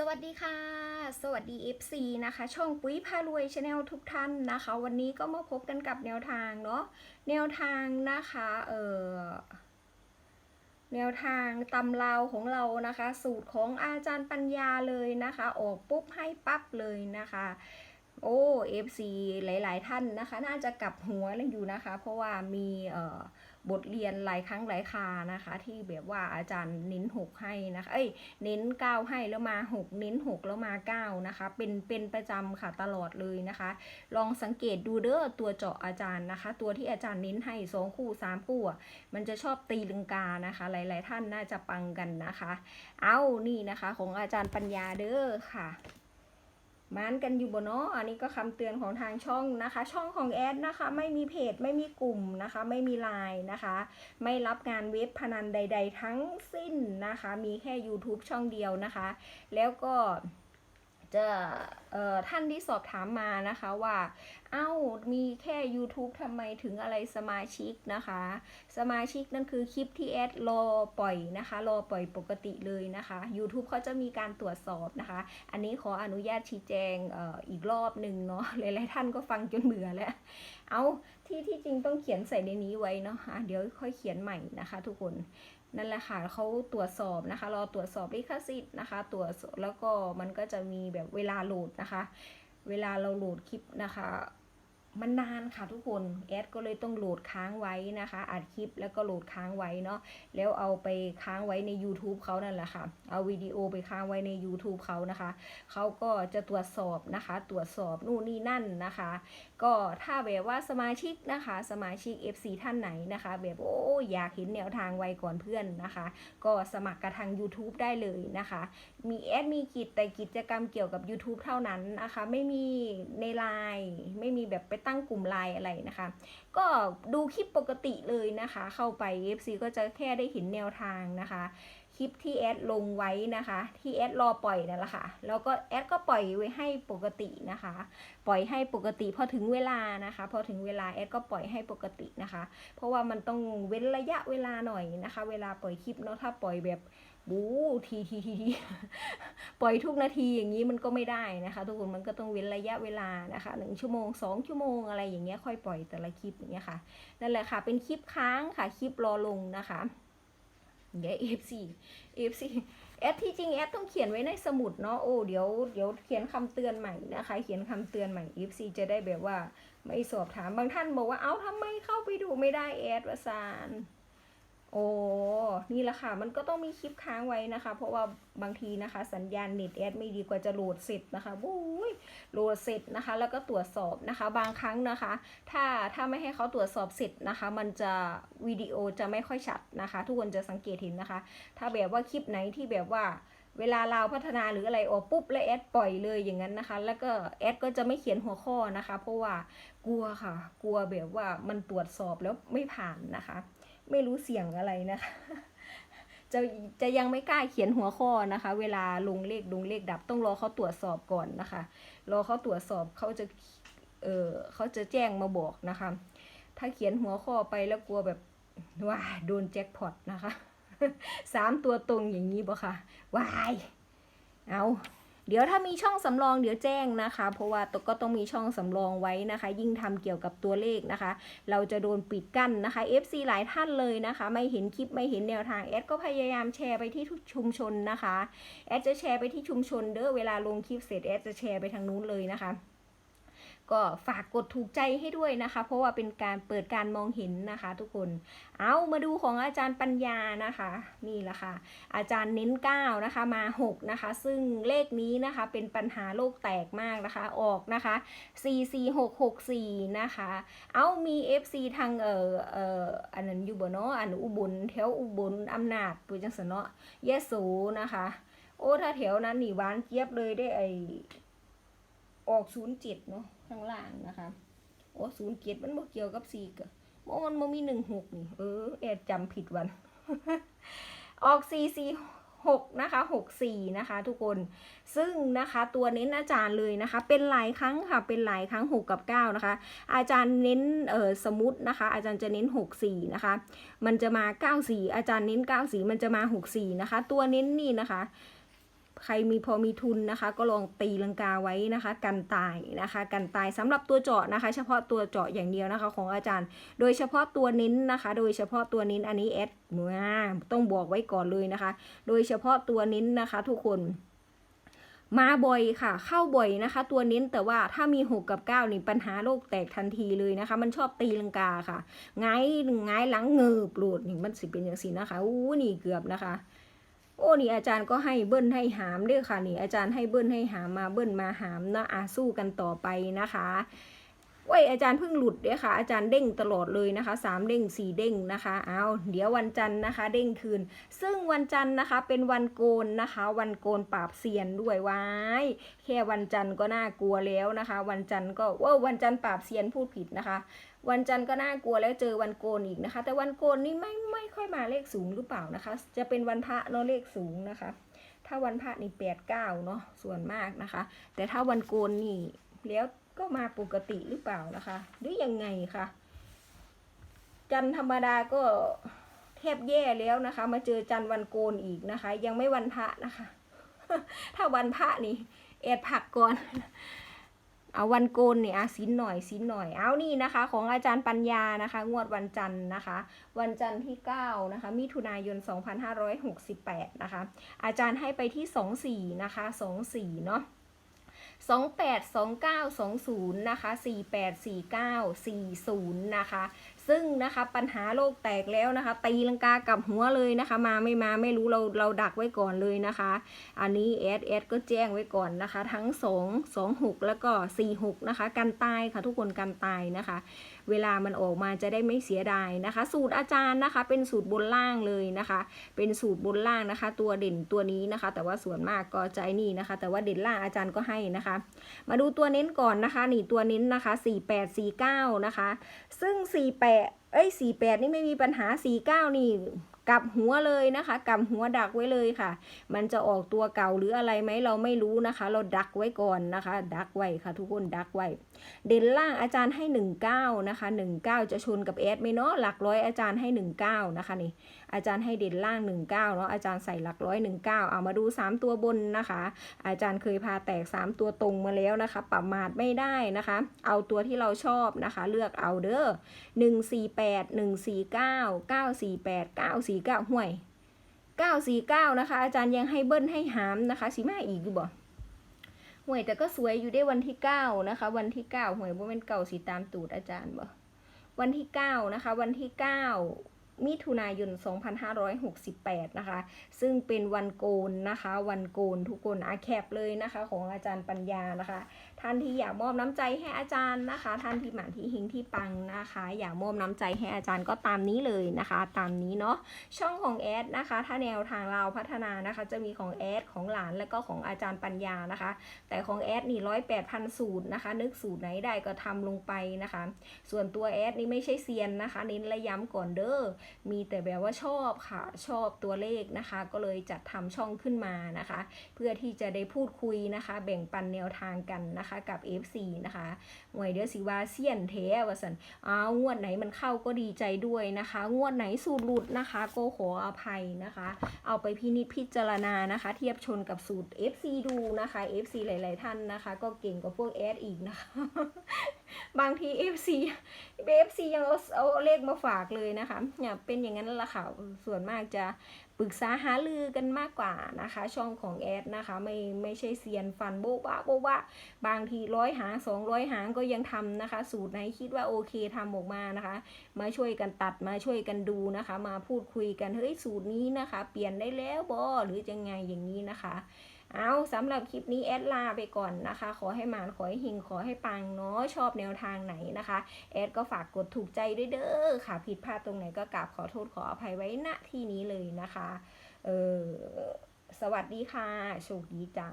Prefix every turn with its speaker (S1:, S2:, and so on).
S1: สวัสดีค่ะ สวัสดี FC นะคะ ช่องปุ๋ยพารวยชาแนลทุกท่านนะคะ วันนี้ก็มาพบกันกับแนวทางเนาะแนวทางนะคะเออแนวทางตำราวของเรานะคะ สูตรของอาจารย์ปัญญาเลยนะคะ ออกปุ๊บให้ปั๊บเลยนะคะ โอ้ FC หลาย ๆ ท่านนะคะ น่าจะกลับหัวเลยอยู่นะคะ เพราะว่ามีเอ่อ บทเรียนหลายครั้งหลายคานะคะ ที่แบบว่าอาจารย์เน้นหกให้นะคะเอ้ยเน้นเก้าให้แล้วมาหกเน้นหกแล้วมาเก้านะคะ เป็นเป็นประจำค่ะตลอดเลยนะคะ ลองสังเกตดูเด้อตัวเจาะอาจารย์นะคะ ตัวที่อาจารย์เน้นให้สองคู่สามคู่มันจะชอบตีลังกานะคะ หลาย ๆ ท่านน่าจะปังกันนะคะ เอานี่นะคะของอาจารย์ปัญญาเด้อค่ะ มานกันอยู่บนเนาะอันนี้ก็คำเตือนของทางช่องนะคะ ช่องของแอดนะคะ ไม่มีเพจไม่มีกลุ่มนะคะ ไม่มีไลน์นะคะ ไม่รับงานเว็บพนันใด ๆ ทั้งสิ้นนะคะ มีแค่ YouTube ช่องเดียวนะคะ แล้วก็ จะท่านที่สอบถามมานะคะว่า เอ้ามีแค่ YouTube ทำไมถึงอะไรสมาชิกนะคะ สมาชิกนั่นคือคลิปที่แอดรอปล่อยนะคะรอปล่อยปกติเลยนะคะ YouTube เขาจะมีการตรวจสอบนะคะ อันนี้ขออนุญาตชี้แจงอออีกรอบหนึ่งเนาะหลายๆท่านก็ฟังจนเบื่อแล้ว เอาที่ที่จริงต้องเขียนใส่ในนี้ไว้เนาะะเดี๋ยวค่อยเขียนใหม่นะคะทุกคน นั่นแหละค่ะเขาตรวจสอบนะคะ รอตรวจสอบลิขสิทธิ์นะคะ ตรวจแล้วก็มันก็จะมีแบบเวลาโหลดนะคะ เวลาเราโหลดคลิปนะคะ มันนานค่ะทุกคนแอดก็เลยต้องโหลดค้างไว้นะคะอัดคลิปแล้วก็โหลดค้างไว้เนาะแล้วเอาไปค้างไว้ใน YouTube เขานั่นแหละค่ะ เอาวิดีโอไปค้างไว้ใน YouTube เขานะคะเขาก็จะตรวจสอบนะคะ ตรวจสอบนู่นนี่นั่นนะคะ ก็ถ้าแบบว่าสมาชิกนะคะ สมาชิก FC ท่านไหนนะคะ แบบโอ้อยากเห็นแนวทางไวก่อนเพื่อนนะคะ ก็สมัครกับทาง YouTube ได้เลยนะคะ มีแอดมีกิจแต่กิจกรรมเกี่ยวกับ YouTube เท่านั้นนะคะ ไม่มีในไลน์ไม่มีแบบไปตั้งกลุ่มไลน์อะไรนะคะ ก็ดูคลิปปกติเลยนะคะ เข้าไป FC ก็จะแค่ได้เห็นแนวทางนะคะคลิปที่แอดลงไว้นะคะ ที่แอดรอปล่อยนั่นแหละค่ะ แล้วก็แอดก็ปล่อยไว้ให้ปกตินะคะ ปล่อยให้ปกติพอถึงเวลานะคะ พอถึงเวลาแอดก็ปล่อยให้ปกตินะคะ เพราะว่ามันต้องเว้นระยะเวลาหน่อยนะคะ เวลาปล่อยคลิปเนาะถ้าปล่อยแบบ บู๊ทีทีทีทีปล่อยทุกนาทีอย่างนี้มันก็ไม่ได้นะคะ ทุกคนมันก็ต้องเว้นระยะเวลานะคะหนึ่งชั่วโมงสองชั่วโมงอะไรอย่างเงี้ยค่อยปล่อยแต่ละคลิปอย่างเงี้ยค่ะนั่นแหละค่ะเป็นคลิปค้างค่ะคลิปรอลงนะคะเดี๋ยว F4 F4 แอดที่จริงแอดต้องเขียนไว้ในสมุดเนาะโอ้เดี๋ยวเดี๋ยวเขียนคำเตือนใหม่นะคะ เขียนคำเตือนใหม่ F4 จะได้แบบว่าไม่สอบถามบางท่านบอกว่าเอ้าทำไมเข้าไปดูไม่ได้แอดวสาน โอ้นี่แหละค่ะ มันก็ต้องมีคลิปค้างไว้นะคะ เพราะว่าบางทีนะคะ สัญญาณเน็ตแอดไม่ดีกว่าจะโหลดเสร็จนะคะบุ้ยโหลดเสร็จนะคะ แล้วก็ตรวจสอบนะคะ บางครั้งนะคะ ถ้าถ้าไม่ให้เขาตรวจสอบเสร็จนะคะ มันจะวิดีโอจะไม่ค่อยชัดนะคะ ทุกคนจะสังเกตเห็นนะคะ ถ้าแบบว่าคลิปไหนที่แบบว่าเวลาเราพัฒนาหรืออะไรออกปุ๊บแล้วแอดปล่อยเลยอย่างนั้นนะคะ แล้วก็แอดก็จะไม่เขียนหัวข้อนะคะ เพราะว่ากลัวค่ะ กลัวแบบว่ามันตรวจสอบแล้วไม่ผ่านนะคะ ไม่รู้เสียงอะไรนะคะจะจะยังไม่กล้าเขียนหัวข้อนะคะ เวลาลงเลขลงเลขดับต้องรอเขาตรวจสอบก่อนนะคะ รอเขาตรวจสอบเขาจะเออเขาจะแจ้งมาบอกนะคะ ถ้าเขียนหัวข้อไปแล้วกลัวแบบว่าโดนแจ็คพอตนะคะสามตัวตรงอย่างนี้บ่ค่ะวายเอา เดี๋ยวถ้ามีช่องสำรองเดี๋ยวแจ้งนะคะ เพราะว่าก็ต้องมีช่องสำรองไว้นะคะ ยิ่งทำเกี่ยวกับตัวเลขนะคะ เราจะโดนปิดกั้นนะคะ FC หลายท่านเลยนะคะ ไม่เห็นคลิปไม่เห็นแนวทางแอดก็พยายามแชร์ไปที่ทุกชุมชนนะคะแอดจะแชร์ไปที่ชุมชนเด้อเวลาลงคลิปเสร็จแอดจะแชร์ไปทางนู้นเลยนะคะ ก็ฝากกดถูกใจให้ด้วยนะคะ เพราะว่าเป็นการเปิดการมองเห็นนะคะ ทุกคน เอามาดูของอาจารย์ปัญญานะคะ นี่แหละค่ะ อาจารย์เน้น 9 นะคะ มา 6 นะคะ ซึ่งเลขนี้นะคะเป็นปัญหาโลกแตกมากนะคะ ออกนะคะ 4 4 6 6 4 นะคะ เอามี FC ทางเอ่อเอ่ออันนั้นอยู่บ่เนาะอันอุบลแถวอุบลอำนาจปุจังสนเนาะยะโสนะคะ โอ้ถ้าแถวนั้นหนีหวานเจี๊ยบเลยได้ไอออกศูนย์เจ็ดเนาะ ข้างล่างนะคะโอ้ศูนย์เจ็ดมันบ่เกี่ยวกับสี่กะโอ้มันบ่มีหนึ่งหกนี่เออแอดจำผิดวัน ออกสี่สี่หกนะคะหกสี่นะคะ ทุกคนซึ่งนะคะตัวเน้นอาจารย์เลยนะคะ เป็นหลายครั้งค่ะเป็นหลายครั้งหกกับเก้านะคะ อาจารย์เน้นเออสมมตินะคะ อาจารย์จะเน้นหกสี่นะคะ มันจะมาเก้าสี่อาจารย์เน้นเก้าสี่มันจะมาหกสี่นะคะ ตัวเน้นนี่นะคะ ใครมีพอมีทุนนะคะ ก็ลองตีลังกาไว้นะคะ กันตายนะคะ กันตายสำหรับตัวเจาะนะคะ เฉพาะตัวเจาะอย่างเดียวนะคะ ของอาจารย์ โดยเฉพาะตัวเน้นนะคะ โดยเฉพาะตัวเน้นอันนี้แอดมาต้องบอกไว้ก่อนเลยนะคะ โดยเฉพาะตัวเน้นนะคะ ทุกคนมาบ่อยค่ะ เข้าบ่อยนะคะ ตัวเน้นแต่ว่าถ้ามี 6 กับ 9 นี่ปัญหาโลกแตกทันทีเลยนะคะ มันชอบตีลังกาค่ะไงายงายหลังเงือบหลุดนี่มันสิเป็นอย่างสินะคะอู้นี่เกือบนะคะ โอ้นี่อาจารย์ก็ให้เบิ้ลให้หามด้วยค่ะนี่อาจารย์ให้เบิ้ลให้หามมาเบิ้ลมาหามนะอาสู้กันต่อไปนะคะโอ้ยอาจารย์เพิ่งหลุดเด้อค่ะอาจารย์เด้งตลอดเลยนะคะสามเด้งสี่เด้งนะคะเอาเดี๋ยววันจันทร์นะคะ เด้งคืน ซึ่งวันจันทร์นะคะเป็นวันโกนนะคะ วันโกนปราบเซียนด้วยวายแค่วันจันทร์ก็น่ากลัวแล้วนะคะ วันจันทร์ก็ว่าวันจันทร์ปราบเซียนพูดผิดนะคะ วันจันทร์ก็น่ากลัวแล้วเจอวันโกนอีกนะคะ แต่วันโกนนี่ไม่ไม่ค่อยมาเลขสูงหรือเปล่านะคะ จะเป็นวันพระเนาะเลขสูงนะคะ ถ้าวันพระนี่แปดเก้าเนาะส่วนมากนะคะ แต่ถ้าวันโกนนี่แล้วก็มาปกติหรือเปล่านะคะ หรือยังไงคะจันทร์ธรรมดาก็แทบแย่แล้วนะคะ มาเจอจันทร์วันโกนอีกนะคะ ยังไม่วันพระนะคะ ถ้าวันพระนี่แอดผักก่อน เอาวันโกนเนี่ยสินหน่อยสินหน่อย เอานี่นะคะ ของอาจารย์ปัญญานะคะ งวดวันจันทร์นะคะ วันจันทร์ที่9นะคะมิถุนายน 2568 นะคะ อาจารย์ให้ไปที่ 24 นะคะ 24 เนาะ28 29 20นะคะ48 49 40นะคะ ซึ่งนะคะปัญหาโลกแตกแล้วนะคะ ตีลังกากับหัวเลยนะคะ มาไม่มาไม่รู้เราเราดักไว้ก่อนเลยนะคะ อันนี้แอดแอดก็แจ้งไว้ก่อนนะคะ ทั้ง 2 2 6 แล้วก็ 4 6 นะคะ กันตายค่ะทุกคนกันตายนะคะ เวลามันออกมาจะได้ไม่เสียดายนะคะ สูตรอาจารย์นะคะ เป็นสูตรบนล่างเลยนะคะ เป็นสูตรบนล่างนะคะ ตัวเด่นตัวนี้นะคะ แต่ว่าส่วนมากก็ใจนี่นะคะ แต่ว่าเด่นล่างอาจารย์ก็ให้นะคะ มาดูตัวเน้นก่อนนะคะนี่ตัวเน้นนะคะ 48 49 นะคะ ซึ่ง 48 เอ้ยสี่แปดนี่ไม่มีปัญหาสี่เก้านี่ กลับหัวเลยนะคะกลับหัวดักไว้เลยค่ะ มันจะออกตัวเก่าหรืออะไรไหมเราไม่รู้นะคะ เราดักไว้ก่อนนะคะ ดักไว้ค่ะ ทุกคนดักไว้เด่นล่างอาจารย์ให้ 19นะคะ19 จะชนกับแอดไหมเนาะหลักร้อยอาจารย์ให้ 19 นะคะนี่อาจารย์ให้เด่นล่าง 19เนาะอาจารย์ใส่หลักร้อย19 เอามาดู 3 ตัวบนนะคะ อาจารย์เคยพาแตก 3 ตัวตรงมาแล้วนะคะ ปรับมาดไม่ได้นะคะ เอาตัวที่เราชอบนะคะ เลือกเอาเด้อ148 149 948 949ห่วย949นะคะ อาจารย์ยังให้เบิ้ลให้หามนะคะสีมาอีกอยู่บ่ห่วยแต่ก็สวยอยู่ได้วันที่9นะคะ วันที่9ห่วยบ่เป็นเก่าสีตามตูดอาจารย์บ่วันที่9นะคะ วันที่9มิถุนายน 2568 นะคะ ซึ่งเป็นวันโกนนะคะ วันโกนทุกคนอาแคปเลยนะคะ ของอาจารย์ปัญญานะคะท่านที่อยากมอบน้ำใจให้อาจารย์นะคะ ท่านที่หมานที่หิงที่ปังนะคะ อยากมอบน้ำใจให้อาจารย์ก็ตามนี้เลยนะคะ ตามนี้เนาะช่องของแอดนะคะ ถ้าแนวทางเราพัฒนานะคะ จะมีของแอดของหลานและก็ของอาจารย์ปัญญานะคะ แต่ของแอดนี่ร้อยแปดพันสูตรนะคะ นึกสูตรไหนได้ก็ทำลงไปนะคะ ส่วนตัวแอดนี่ไม่ใช่เซียนนะคะเน้นระย้ำก่อนเด้อมีแต่แบบว่าชอบค่ะชอบตัวเลขนะคะ ก็เลยจัดทำช่องขึ้นมานะคะ เพื่อที่จะได้พูดคุยนะคะ แบ่งปันแนวทางกันนะคะกับ FC นะคะหวยเดือสิวาเซียนเทวสันอ้าวงวดไหนมันเข้าก็ดีใจด้วยนะคะ งวดไหนสูตรหลุดนะคะก็ขออภัยนะคะ เอาไปพินิจพิจารณานะคะ เทียบชนกับสูตร FC ดูนะคะ FC หลาย ๆ ท่านนะคะ ก็เก่งกว่าพวกแอดอีกนะคะ บางที FC FC ยังเอาเอาเลขมาฝากเลยนะคะเนี่ยเป็นอย่างนั้นละค่ะ ส่วนมากจะปรึกษาหารือกันมากกว่านะคะ ช่องของแอดนะคะ ไม่ไม่ใช่เซียนฟันโบ๊ะบะโบ๊ะบะบางทีร้อยหางสองร้อยหางก็ยังทำนะคะ สูตรไหนคิดว่าโอเคทำออกมานะคะ มาช่วยกันตัดมาช่วยกันดูนะคะ มาพูดคุยกันเฮ้ยสูตรนี้นะคะ เปลี่ยนได้แล้วบอหรือยังไงอย่างนี้นะคะ เอาสำหรับคลิปนี้แอดลาไปก่อนนะคะ ขอให้หมานขอให้หิงขอให้ปังเนาะชอบแนวทางไหนนะคะแอดก็ฝากกดถูกใจด้วยเด้อค่ะ ผิดพลาดตรงไหนก็กราบขอโทษขออภัยไว้ณที่นี้เลยนะคะ เออสวัสดีค่ะโชคดีจ้า